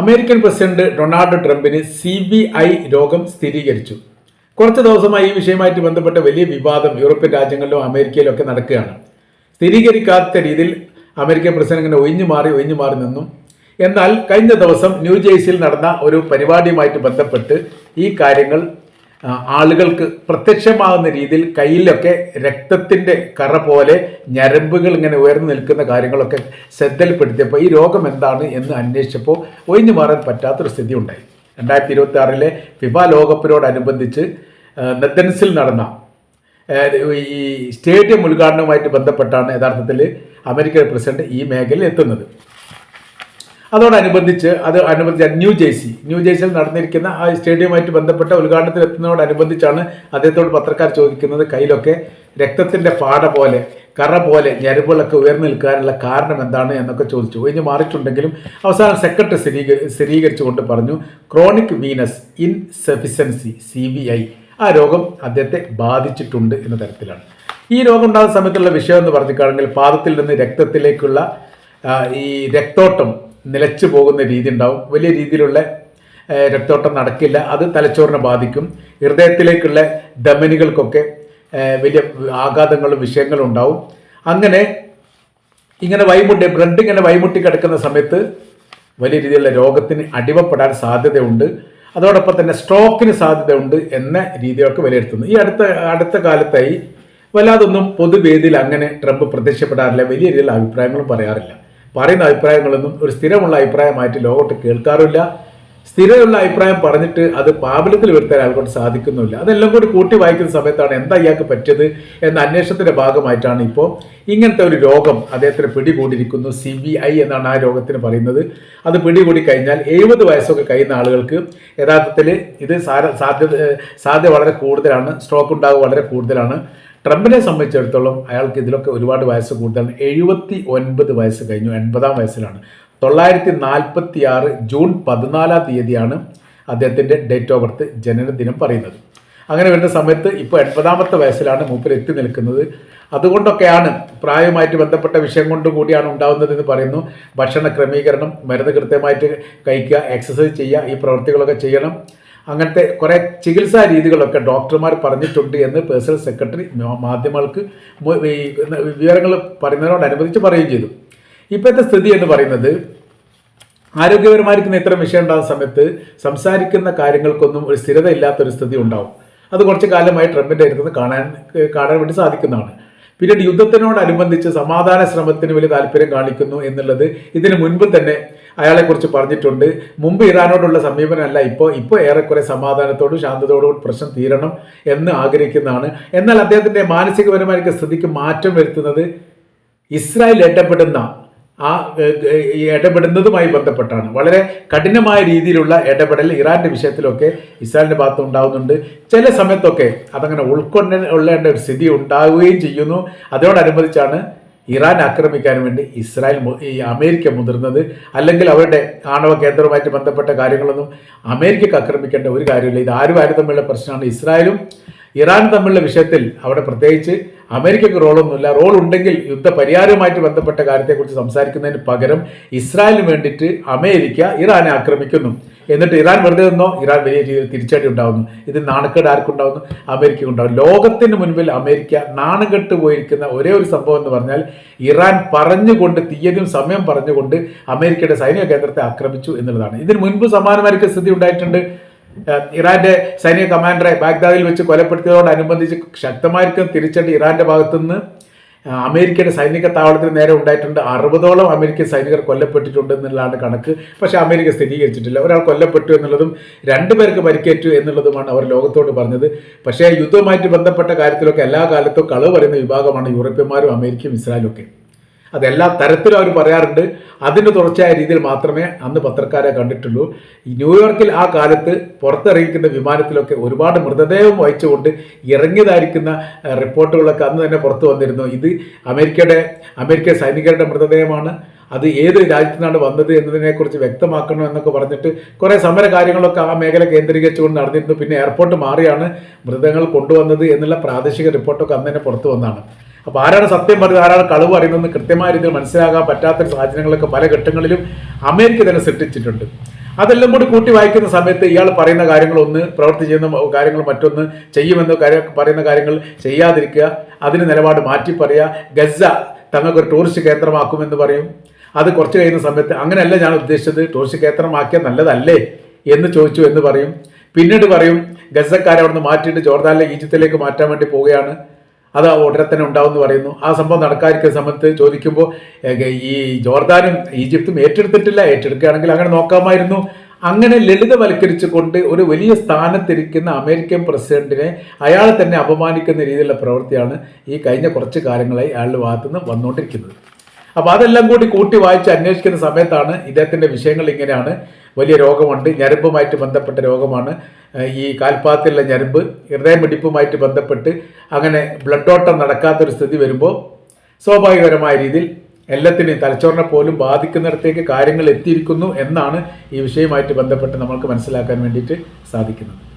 American president Donald ട്രംപിന് C B I രോഗം സ്ഥിരീകരിച്ചു. കുറച്ച് ദിവസമായി ഈ വിഷയമായിട്ട് ബന്ധപ്പെട്ട വലിയ വിവാദം യൂറോപ്യൻ രാജ്യങ്ങളിലും അമേരിക്കയിലും ഒക്കെ നടക്കുകയാണ്. സ്ഥിരീകരിക്കാത്ത രീതിയിൽ അമേരിക്കൻ പ്രസിഡന്റ് ഇങ്ങനെ ഒഴിഞ്ഞു മാറി ഒഴിഞ്ഞു മാറി നിന്നും. എന്നാൽ കഴിഞ്ഞ ദിവസം ന്യൂജേഴ്സിയിൽ നടന്ന ഒരു പരിപാടിയുമായിട്ട് ബന്ധപ്പെട്ട് ഈ കാര്യങ്ങൾ ആളുകൾക്ക് പ്രത്യക്ഷമാകുന്ന രീതിയിൽ കയ്യിലൊക്കെ രക്തത്തിന്റെ കറ പോലെ ഞരമ്പുകൾ ഇങ്ങനെ ഉയർന്നു നിൽക്കുന്ന കാര്യങ്ങളൊക്കെ ശ്രദ്ധയിൽപ്പെടുത്തിയപ്പോൾ ഈ രോഗം എന്താണ് എന്ന് അന്വേഷിച്ചപ്പോൾ ഒഴിഞ്ഞു മാറാൻ പറ്റാത്തൊരു സ്ഥിതി ഉണ്ടായി രണ്ടായിരത്തി ഇരുപത്തി ആറിലെ ഫിഫ ലോകകപ്പിനോടനുബന്ധിച്ച് നെത്തൻസിൽ നടന്ന ഈ സ്റ്റേഡിയം ഉദ്ഘാടനവുമായിട്ട് ബന്ധപ്പെട്ടാണ് യഥാർത്ഥത്തിൽ അമേരിക്കൻ പ്രസിഡന്റ് ഈ മേഖലയിൽ എത്തുന്നത്. അതോടനുബന്ധിച്ച് അത് അനുബന്ധിച്ച ന്യൂ ജേഴ്സി. ന്യൂ ജേഴ്സിയിൽ നടന്നിരിക്കുന്ന ആ സ്റ്റേഡിയവുമായിട്ട് ബന്ധപ്പെട്ട ഉദ്ഘാടനത്തിൽ എത്തുന്നതോടനുബന്ധിച്ചാണ് അദ്ദേഹത്തോട് പത്രക്കാർ ചോദിക്കുന്നത്. കയ്യിലൊക്കെ രക്തത്തിന്റെ പാട പോലെ കറ പോലെ ഞരമ്പുകളൊക്കെ ഉയർന്നു നിൽക്കാനുള്ള കാരണം എന്താണ് എന്നൊക്കെ ചോദിച്ചു. ഒഴിഞ്ഞ് മാറിയിട്ടുണ്ടെങ്കിലും അവസാനം സെക്രട്ടറി സ്ഥിരീകരി സ്ഥിരീകരിച്ചുകൊണ്ട് പറഞ്ഞു chronic venous insufficiency C V I ആ രോഗം അദ്ദേഹത്തെ ബാധിച്ചിട്ടുണ്ട് എന്ന തരത്തിലാണ്. ഈ രോഗം ഉണ്ടാകുന്ന സമയത്തുള്ള വിഷയം എന്ന് പറഞ്ഞിട്ടാണെങ്കിൽ പാദത്തിൽ നിന്ന് രക്തത്തിലേക്കുള്ള ഈ രക്തോട്ടം നിലച്ചു പോകുന്ന രീതി ഉണ്ടാവും. വലിയ രീതിയിലുള്ള രക്തോട്ടം നടക്കില്ല. അത് തലച്ചോറിനെ ബാധിക്കും. ഹൃദയത്തിലേക്കുള്ള ധമനികൾക്കൊക്കെ വലിയ ആഘാതങ്ങളും വിഷയങ്ങളും ഉണ്ടാവും. അങ്ങനെ ഇങ്ങനെ വൈമുട്ടി ബ്ലഡ് ഇങ്ങനെ വൈമുട്ടി കിടക്കുന്ന സമയത്ത് വലിയ രീതിയിലുള്ള രോഗത്തിന് അടിമപ്പെടാൻ സാധ്യതയുണ്ട്. അതോടൊപ്പം തന്നെ സ്ട്രോക്കിന് സാധ്യതയുണ്ട് എന്ന രീതിയൊക്കെ വിലയിരുത്തുന്നു. ഈ അടുത്ത അടുത്ത കാലത്തായി വല്ലാതൊന്നും പൊതുവേദിയിൽ അങ്ങനെ ട്രംപ് പ്രത്യക്ഷപ്പെടാറില്ല. വലിയ രീതിയിലുള്ള അഭിപ്രായങ്ങളും പറയാറില്ല. പറയുന്ന അഭിപ്രായങ്ങളൊന്നും ഒരു സ്ഥിരമുള്ള അഭിപ്രായമായിട്ട് ലോകത്ത് കേൾക്കാറില്ല. സ്ഥിരമുള്ള അഭിപ്രായം പറഞ്ഞിട്ട് അത് പാബലത്തിൽ വരുത്താൻ ആൾക്കൊണ്ട് സാധിക്കുന്നില്ല അതെല്ലാം കൂടി കൂട്ടി വായിക്കുന്ന സമയത്താണ് എന്താ ഇയാൾക്ക് പറ്റിയത് എന്ന അന്വേഷണത്തിന്റെ ഭാഗമായിട്ടാണ് ഇപ്പോൾ ഇങ്ങനത്തെ ഒരു രോഗം അദ്ദേഹത്തിന് പിടികൂടിയിരിക്കുന്നു. സി ബി ഐ എന്നാണ് ആ രോഗത്തിന് പറയുന്നത്. അത് പിടികൂടി കഴിഞ്ഞാൽ എഴുപത് വയസ്സൊക്കെ കഴിയുന്ന ആളുകൾക്ക് യഥാർത്ഥത്തിൽ ഇത് സാധ്യത സാധ്യത വളരെ കൂടുതലാണ്. സ്ട്രോക്ക് ഉണ്ടാകുക വളരെ കൂടുതലാണ്. ട്രംപിനെ സംബന്ധിച്ചിടത്തോളം അയാൾക്ക് ഇതിലൊക്കെ ഒരുപാട് വയസ്സ് കൂടുതലാണ് എഴുപത്തി ഒൻപത് വയസ്സ് കഴിഞ്ഞു എൺപതാം വയസ്സിലാണ്. തൊള്ളായിരത്തി നാൽപ്പത്തി ആറ് ജൂൺ പതിനാലാം തീയതിയാണ് അദ്ദേഹത്തിന്റെ ഡേറ്റ് ഓഫ് ബർത്ത് ജനനദിനം പറയുന്നത്. അങ്ങനെ വരുന്ന സമയത്ത് ഇപ്പോൾ എൺപതാമത്തെ വയസ്സിലാണ് മൂപ്പർ എത്തി നിൽക്കുന്നത്. അതുകൊണ്ടൊക്കെയാണ് പ്രായമായിട്ട് ബന്ധപ്പെട്ട വിഷയം കൊണ്ട് കൂടിയാണ് ഉണ്ടാകുന്നതെന്ന് പറയുന്നു. ഭക്ഷണ ക്രമീകരണം മരുന്ന് കൃത്യമായിട്ട് കഴിക്കുക എക്സസൈസ് ചെയ്യുക ഈ പ്രവൃത്തികളൊക്കെ ചെയ്യണം. അങ്ങനത്തെ കുറേ ചികിത്സാ രീതികളൊക്കെ ഡോക്ടർമാർ പറഞ്ഞിട്ടുണ്ട് എന്ന് പേഴ്സണൽ സെക്രട്ടറി മാധ്യമങ്ങൾക്ക് ഈ വിവരങ്ങൾ പറയുന്നതിനോടനുബന്ധിച്ച് പറയുകയും ചെയ്തു. ഇപ്പോഴത്തെ സ്ഥിതി എന്ന് പറയുന്നത്? ആരോഗ്യപരമായിരിക്കുന്ന ഇത്തരം വിഷയം ഉണ്ടാകുന്ന സമയത്ത് സംസാരിക്കുന്ന കാര്യങ്ങൾക്കൊന്നും ഒരു സ്ഥിരത ഇല്ലാത്തൊരു സ്ഥിതി ഉണ്ടാവും. അത് കുറച്ച് കാലമായി ട്രംപിന്റെ അടുത്ത് കാണാൻ കാണാൻ വേണ്ടി സാധിക്കുന്നതാണ്. പിന്നീട് യുദ്ധത്തിനോടനുബന്ധിച്ച് സമാധാന ശ്രമത്തിന് വലിയ താല്പര്യം കാണിക്കുന്നു എന്നുള്ളത് ഇതിനു മുൻപ് തന്നെ അയാളെക്കുറിച്ച് പറഞ്ഞിട്ടുണ്ട്. മുമ്പ് ഇറാനോടുള്ള സമീപനമല്ല ഇപ്പോൾ ഇപ്പോൾ ഏറെക്കുറെ സമാധാനത്തോടും ശാന്തതയോടും പ്രശ്നം തീരണം എന്ന് ആഗ്രഹിക്കുന്നതാണ്. എന്നാൽ അദ്ദേഹത്തിന്റെ മാനസികപരമായ സ്ഥിതിക്ക് മാറ്റം വരുത്തുന്നത് ഇസ്രായേൽ ഇടപെടുന്ന ആ ഇടപെടുന്നതുമായി ബന്ധപ്പെട്ടാണ്. വളരെ കഠിനമായ രീതിയിലുള്ള ഇടപെടൽ ഇറാന്റെ വിഷയത്തിലൊക്കെ ഇസ്രായേലിന്റെ ഭാഗത്ത് ഉണ്ടാകുന്നുണ്ട് ചില സമയത്തൊക്കെ അതങ്ങനെ ഉൾക്കൊണ്ട ഉള്ളേണ്ട ഒരു സ്ഥിതി ഉണ്ടാവുകയും ചെയ്യുന്നു. അതോടനുബന്ധിച്ചാണ് ഇറാൻ ആക്രമിക്കാൻ വേണ്ടി ഇസ്രായേൽ ഈ അമേരിക്ക മുതിർന്നത്. അല്ലെങ്കിൽ അവരുടെ ആണവ കേന്ദ്രവുമായിട്ട് ബന്ധപ്പെട്ട കാര്യങ്ങളൊന്നും അമേരിക്കക്ക് ആക്രമിക്കേണ്ട ഒരു കാര്യമില്ല. ഇത് ആരും ആരും തമ്മിലുള്ള പ്രശ്നമാണ്. ഇസ്രായേലും ഇറാൻ തമ്മിലുള്ള വിഷയത്തിൽ അവിടെ പ്രത്യേകിച്ച് അമേരിക്കയ്ക്ക് റോളൊന്നുമില്ല. റോൾ ഉണ്ടെങ്കിൽ യുദ്ധ പരിഹാരവുമായിട്ട് ബന്ധപ്പെട്ട കാര്യത്തെക്കുറിച്ച് സംസാരിക്കുന്നതിന് പകരം ഇസ്രായേലിന് വേണ്ടിയിട്ട് അമേരിക്ക ഇറാനെ ആക്രമിക്കുന്നു. എന്നിട്ട് ഇറാൻ വെറുതെ നിന്നോ? ഇറാൻ വലിയ രീതിയിൽ തിരിച്ചടി ഉണ്ടാകുന്നു ഇത് നാണക്കേട് ആർക്കുണ്ടാവുന്നു? അമേരിക്ക ഉണ്ടാകും ലോകത്തിന് മുൻപിൽ അമേരിക്ക നാണുകെട്ട് പോയിരിക്കുന്ന ഒരേ ഒരു സംഭവം എന്ന് പറഞ്ഞാൽ ഇറാൻ പറഞ്ഞുകൊണ്ട് തീയതിയും സമയം പറഞ്ഞുകൊണ്ട് അമേരിക്കയുടെ സൈനിക കേന്ദ്രത്തെ ആക്രമിച്ചു എന്നുള്ളതാണ്. ഇതിന് മുൻപ് സമാനമായിരിക്കും സ്ഥിതി ഉണ്ടായിട്ടുണ്ട്. ഇറാന്റെ സൈനിക കമാൻഡറെ ബാഗ്ദാദിൽ വെച്ച് കൊലപ്പെടുത്തിയതോടനുബന്ധിച്ച് ശക്തമായിരിക്കും തിരിച്ചടി ഇറാന്റെ ഭാഗത്തുനിന്ന്. അമേരിക്കയുടെ സൈനിക താവളത്തിന് നേരെ ഉണ്ടായിട്ടുണ്ട്. അറുപതോളം അമേരിക്കൻ സൈനികർ കൊല്ലപ്പെട്ടിട്ടുണ്ട് എന്നുള്ളതാണ് കണക്ക്. പക്ഷേ അമേരിക്ക സ്ഥിരീകരിച്ചിട്ടില്ല. ഒരാൾ കൊല്ലപ്പെട്ടു എന്നുള്ളതും രണ്ടു പേർക്ക് പരിക്കേറ്റു എന്നുള്ളതുമാണ് അവർ ലോകത്തോട് പറഞ്ഞത്. പക്ഷേ യുദ്ധവുമായിട്ട് ബന്ധപ്പെട്ട കാര്യത്തിലൊക്കെ എല്ലാ കാലത്തും കളവ് പറയുന്ന വിഭാഗമാണ് യൂറോപ്യന്മാരും അമേരിക്കയും ഇസ്രായേലും ഒക്കെ. അത് എല്ലാ തരത്തിലും അവർ പറയാറുണ്ട്. അതിന് തുടർച്ചയായ രീതിയിൽ മാത്രമേ അന്ന് പത്രക്കാരെ കണ്ടിട്ടുള്ളൂ. ഈ ന്യൂയോർക്കിൽ ആ കാലത്ത് പുറത്തിറങ്ങിക്കുന്ന വിമാനത്തിലൊക്കെ ഒരുപാട് മൃതദേഹം വഹിച്ചുകൊണ്ട് ഇറങ്ങിയതായിരിക്കുന്ന റിപ്പോർട്ടുകളൊക്കെ അന്ന് തന്നെ പുറത്തു വന്നിരുന്നു. ഇത് അമേരിക്കയുടെ അമേരിക്കൻ സൈനികരുടെ മൃതദേഹമാണ്. അത് ഏത് രാജ്യത്തു നിന്നാണ് വന്നത് എന്നതിനെക്കുറിച്ച് വ്യക്തമാക്കണം എന്നൊക്കെ പറഞ്ഞിട്ട് കുറേ സമര കാര്യങ്ങളൊക്കെ ആ മേഖല കേന്ദ്രീകരിച്ചുകൊണ്ട് നടന്നിരുന്നു. പിന്നെ എയർപോർട്ട് മാറിയാണ് മൃതദേഹങ്ങൾ കൊണ്ടുവന്നത് എന്നുള്ള പ്രാദേശിക റിപ്പോർട്ടൊക്കെ അന്ന് തന്നെ പുറത്തു വന്നാണ്. അപ്പോൾ ആരാണ് സത്യം പറയുന്നത് ആരാണ് കളവ് പറയുന്നതെന്ന് കൃത്യമായ രീതിയിൽ മനസ്സിലാകാൻ പറ്റാത്ത സാഹചര്യങ്ങളൊക്കെ പല ഘട്ടങ്ങളിലും അമേരിക്ക തന്നെ സൃഷ്ടിച്ചിട്ടുണ്ട്. അതെല്ലാം കൂടി കൂട്ടി വായിക്കുന്ന സമയത്ത് ഇയാൾ പറയുന്ന കാര്യങ്ങൾ ഒന്ന് പ്രവർത്തി ചെയ്യുന്ന കാര്യങ്ങൾ മറ്റൊന്ന് ചെയ്യുമെന്ന് പറയുന്ന കാര്യങ്ങൾ ചെയ്യാതിരിക്കുക അതിന് നിലപാട് മാറ്റി പറയുക ഗസ തങ്ങൾക്ക് ഒരു ടൂറിസ്റ്റ് കേന്ദ്രമാക്കുമെന്ന് പറയും. അത് കുറച്ച് കഴിയുന്ന സമയത്ത് അങ്ങനെയല്ല ഞാൻ ഉദ്ദേശിച്ചത്. ടൂറിസ്റ്റ് കേന്ദ്രമാക്കിയാൽ നല്ലതല്ലേ എന്ന് ചോദിച്ചു എന്ന് പറയും. പിന്നീട് പറയും ഗസക്കാരെ അവിടുന്ന് മാറ്റിയിട്ട് ജോർദാനിലെ ഈജിപ്തിലേക്ക് മാറ്റാൻ വേണ്ടി പോവുകയാണ്. അത് ഉടനെ തന്നെ ഉണ്ടാവും എന്ന് പറയുന്നു. ആ സംഭവം നടക്കാതിരിക്കുന്ന സമയത്ത് ചോദിക്കുമ്പോൾ ഈ ജോർദാനും ഈജിപ്തും ഏറ്റെടുത്തിട്ടില്ല. ഏറ്റെടുക്കുകയാണെങ്കിൽ അങ്ങനെ നോക്കാമായിരുന്നു. അങ്ങനെ ലളിതവൽക്കരിച്ചുകൊണ്ട് ഒരു വലിയ സ്ഥാനത്തിരിക്കുന്ന അമേരിക്കൻ പ്രസിഡന്റിനെ അയാളെ തന്നെ അപമാനിക്കുന്ന രീതിയിലുള്ള പ്രവൃത്തിയാണ് ഈ കഴിഞ്ഞ കുറച്ച് കാലങ്ങളായി അയാളുടെ ഭാഗത്തുനിന്ന് വന്നുകൊണ്ടിരിക്കുന്നത്. അപ്പോൾ അതെല്ലാം കൂടി കൂട്ടി വായിച്ച് അന്വേഷിക്കുന്ന സമയത്താണ് ഇദ്ദേഹത്തിന്റെ വിഷയങ്ങൾ ഇങ്ങനെയാണ്. വലിയ രോഗമുണ്ട്. ഞരമ്പുമായിട്ട് ബന്ധപ്പെട്ട രോഗമാണ്. ഈ കാൽപ്പാത്തിലുള്ള ഞരമ്പ് ഹൃദയമിടിപ്പുമായിട്ട് ബന്ധപ്പെട്ട് അങ്ങനെ ബ്ലഡ് ഓട്ടം നടക്കാത്തൊരു സ്ഥിതി വരുമ്പോൾ സ്വാഭാവികപരമായ രീതിയിൽ എല്ലാത്തിനെയും തലച്ചോറിനെ പോലും ബാധിക്കുന്നിടത്തേക്ക് കാര്യങ്ങൾ എത്തിയിരിക്കുന്നു എന്നാണ് ഈ വിഷയവുമായിട്ട് ബന്ധപ്പെട്ട് നമ്മൾക്ക് മനസ്സിലാക്കാൻ വേണ്ടിയിട്ട് സാധിക്കുന്നത്.